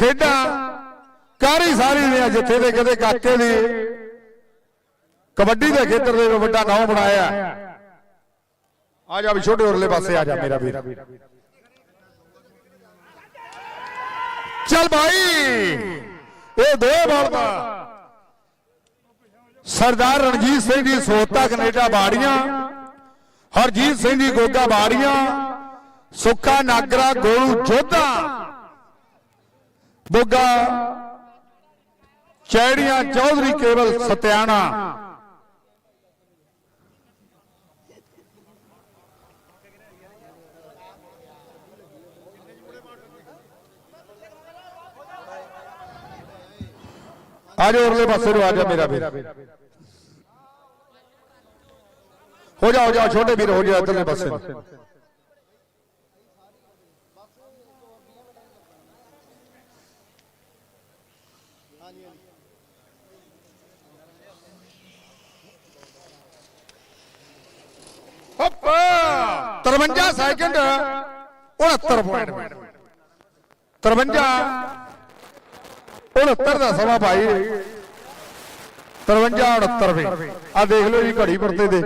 ਖੇਡਾਂ ਕਾਰੀ ਸਾਰੀ ਨੇ ਜਿੱਥੇ ਦੇ ਕਦੇ ਕਾਕੇ ਦੀ ਕਬੱਡੀ ਦੇ ਖੇਤਰ ਦੇ ਵੱਡਾ ਨਾਮ ਬਣਾਇਆ। ਆ ਜਾ ਵੀ ਛੋਟੇ ਉਰਲੇ ਪਾਸੇ ਆ ਜਾ ਮੇਰਾ ਵੀਰ। ਚੱਲ ਭਾਈ ਇਹ ਦੋ ਬਾਲ ਦਾ ਸਰਦਾਰ ਰਣਜੀਤ ਸਿੰਘ ਦੀ ਸੋਤਾ ਕੈਨੇਡਾ ਬਾੜੀਆਂ, ਹਰਜੀਤ ਸਿੰਘ ਦੀ ਗੋਗਾ ਬਾੜੀਆਂ, ਸੁੱਖਾ ਨਾਗਰਾ, ਗੋਲੂ ਜੋਧਾ। ਬੁੱਗਾ, ਚੈੜੀਆਂ, ਚੌਧਰੀ ਕੇਵਲ ਸਤਿਆਣਾ। ਆ ਜਾ ਉਰਲੇ ਪਾਸੇ ਨੂੰ, ਆ ਜਾ ਮੇਰਾ ਵੀਰ। ਹੋ ਜਾ ਹੋ ਜਾ, ਛੋਟੇ ਵੀਰ, ਹੋ ਜਾ ਇਧਰਲੇ ਪਾਸੇ। ਨੂੰ। ਹੱਪ! 53 ਸੈਕਿੰਡ 69 ਪੁਆਇੰਟ 53 69 ਦਾ ਸਮਾਂ ਭਾਈ। 53 69 ਵੀ। ਆ ਦੇਖ ਲਓ ਜੀ ਘੜੀ ਪਰਤੇ ਦੇ।